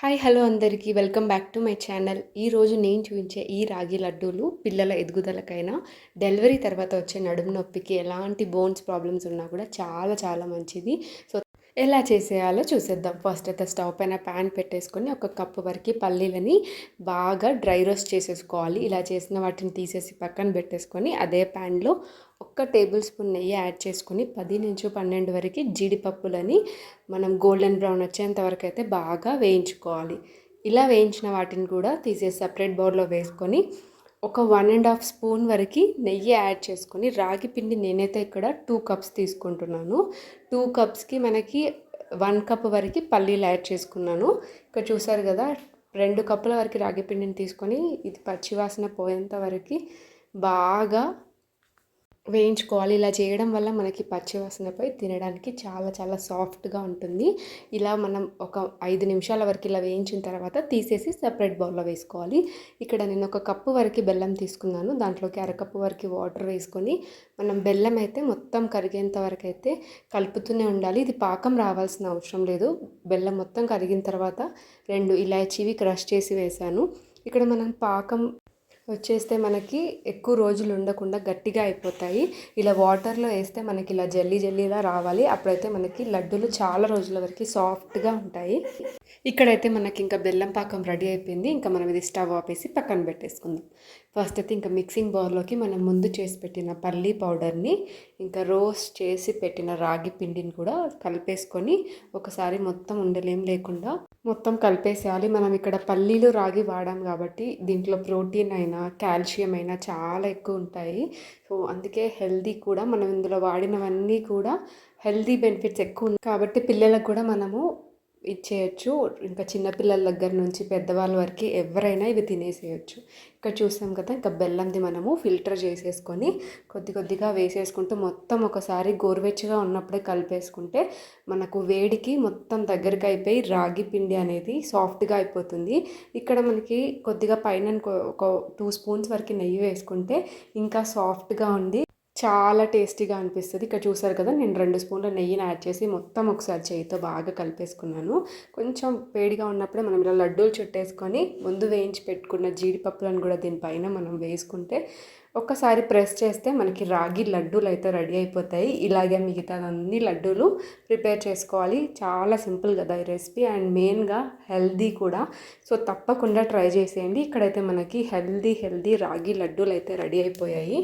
Hi hello అందరికీ. Welcome back to my channel. ఈరోజు నేను చూపించే ఈ రాగి లడ్డూలు పిల్లల ఎదుగుదలకైనా డెలివరీ తర్వాత వచ్చే నడుము నొప్పికి ఎలాంటి బోన్స్ ప్రాబ్లమ్స్ ఉన్నా కూడా చాలా చాలా మంచిది. సో ఎలా చేసేయాలో చూసేద్దాం. ఫస్ట్ అయితే స్టవ్ పైన ప్యాన్ పెట్టేసుకొని ఒక కప్పు వరకు పల్లీలని బాగా డ్రై రోస్ట్ చేసేసుకోవాలి. ఇలా చేసిన వాటిని తీసేసి పక్కన పెట్టేసుకొని అదే ప్యాన్లో ఒక్క టేబుల్ స్పూన్ నెయ్యి యాడ్ చేసుకొని పది నుంచి పన్నెండు వరకు జీడిపప్పులని మనం గోల్డెన్ బ్రౌన్ వచ్చేంత వరకు అయితే బాగా వేయించుకోవాలి. ఇలా వేయించిన వాటిని కూడా తీసేసి సపరేట్ బౌల్లో వేసుకొని ఒక వన్ అండ్ హాఫ్ స్పూన్ వరకు నెయ్యి యాడ్ చేసుకొని రాగి పిండి నేనైతే ఇక్కడ టూ కప్స్ తీసుకుంటున్నాను. టూ కప్స్కి మనకి వన్ కప్ వరకు పల్లీలు యాడ్ చేసుకున్నాను. ఇక్కడ చూసారు కదా రెండు కప్పుల వరకు రాగి పిండిని తీసుకొని ఇది పచ్చివాసన పోయేంత వరకు బాగా వేయించుకోవాలి. ఇలా చేయడం వల్ల మనకి పచ్చివాసనపై తినడానికి చాలా చాలా సాఫ్ట్గా ఉంటుంది. ఇలా మనం ఒక ఐదు నిమిషాల వరకు ఇలా వేయించిన తర్వాత తీసేసి సపరేట్ బౌల్లో వేసుకోవాలి. ఇక్కడ నేను ఒక కప్పు వరకు బెల్లం తీసుకున్నాను. దాంట్లోకి అరకప్పు వరకు వాటర్ వేసుకొని మనం బెల్లం అయితే మొత్తం కరిగేంత వరకు అయితే కలుపుతూనే ఉండాలి. ఇది పాకం రావాల్సిన అవసరం లేదు. బెల్లం మొత్తం కరిగిన తర్వాత రెండు ఇలాచీవి క్రష్ చేసి వేసాను ఇక్కడ మనం పాకం వచ్చేస్తే మనకి ఎక్కువ రోజులు ఉండకుండా గట్టిగా అయిపోతాయి. ఇలా వాటర్లో వేస్తే మనకి ఇలా జల్లీ జల్లీలా రావాలి. అప్పుడైతే మనకి లడ్డూలు చాలా రోజుల వరకు సాఫ్ట్గా ఉంటాయి. ఇక్కడైతే మనకి ఇంకా బెల్లం పాకం రెడీ అయిపోయింది. ఇంకా మనం ఇది స్టవ్ ఆపేసి పక్కన పెట్టేసుకుందాం. ఫస్ట్ అయితే ఇంకా మిక్సింగ్ బౌల్లోకి మనం ముందు చేసి పెట్టిన పల్లీ పౌడర్ని ఇంకా రోస్ట్ చేసి పెట్టిన రాగి పిండిని కూడా కలిపేసుకొని ఒకసారి మొత్తం ఉండలేం లేకుండా మొత్తం కలిపేసేయాలి. మనం ఇక్కడ పల్లీలు రాగి వాడాం కాబట్టి దీంట్లో ప్రోటీన్ అయినా కాల్షియం అయినా చాలా ఎక్కువ ఉంటాయి సో అందుకే హెల్దీ కూడా మనం ఇందులో వాడినవన్నీ కూడా హెల్దీ బెనిఫిట్స్ ఎక్కువ కాబట్టి పిల్లలకు కూడా మనము ఇచ్చేయచ్చు. ఇంకా చిన్నపిల్లల దగ్గర నుంచి పెద్దవాళ్ళ వరకు ఎవరైనా ఇవి తినేసేయచ్చు. ఇక్కడ చూసాం కదా ఇంకా బెల్లంది మనము ఫిల్టర్ చేసేసుకొని కొద్ది కొద్దిగా వేసేసుకుంటూ మొత్తం ఒకసారి గోరువెచ్చగా ఉన్నప్పుడే కలిపేసుకుంటే మనకు వేడికి మొత్తం దగ్గరికి అయిపోయి రాగి పిండి అనేది సాఫ్ట్గా అయిపోతుంది. ఇక్కడ మనకి కొద్దిగా పైన ఒక టూ స్పూన్స్ వరకు నెయ్యి వేసుకుంటే ఇంకా సాఫ్ట్గా ఉండి చాలా టేస్టీగా అనిపిస్తుంది. ఇక్కడ చూసారు కదా నేను రెండు స్పూన్ల నెయ్యిని యాడ్ చేసి మొత్తం ఒకసారి చేయితో బాగా కలిపేసుకున్నాను. కొంచెం వేడిగా ఉన్నప్పుడే మనం ఇలా లడ్డూలు చుట్టేసుకొని ముందు వేయించి పెట్టుకున్న జీడిపప్పులను కూడా దీనిపైన మనం వేసుకుంటే ఒక్కసారి ప్రెస్ చేస్తే మనకి రాగి లడ్డూలు అయితే రెడీ అయిపోతాయి. ఇలాగే మిగతా అన్ని లడ్డూలు ప్రిపేర్ చేసుకోవాలి. చాలా సింపుల్ కదా ఈ రెసిపీ అండ్ మెయిన్గా హెల్దీ కూడా. సో తప్పకుండా ట్రై చేసేయండి. ఇక్కడైతే మనకి హెల్దీ హెల్దీ రాగి లడ్డూలు అయితే రెడీ అయిపోయాయి.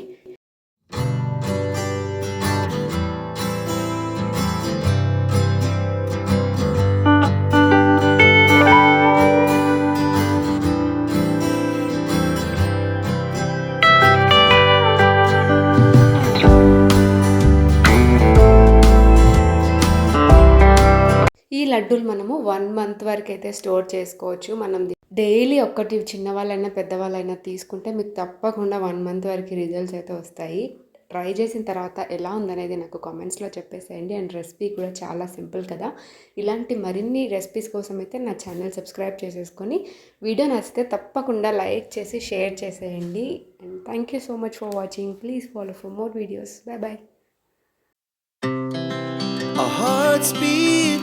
లడ్డూలు మనము వన్ మంత్ వరకు అయితే స్టోర్ చేసుకోవచ్చు. మనం డైలీ ఒక్కటి చిన్నవాళ్ళైనా పెద్దవాళ్ళైనా తీసుకుంటే మీకు తప్పకుండా వన్ మంత్ వరకు రిజల్ట్స్ అయితే వస్తాయి. ట్రై చేసిన తర్వాత ఎలా ఉందనేది నాకు కామెంట్స్లో చెప్పేసేయండి. అండ్ రెసిపీ కూడా చాలా సింపుల్ కదా. ఇలాంటి మరిన్ని రెసిపీస్ కోసం అయితే నా ఛానల్ సబ్స్క్రైబ్ చేసేసుకొని వీడియో నచ్చితే తప్పకుండా లైక్ చేసి షేర్ చేసేయండి. And thank you so much for watching. Please follow for more videos. Bye bye. Our hearts beat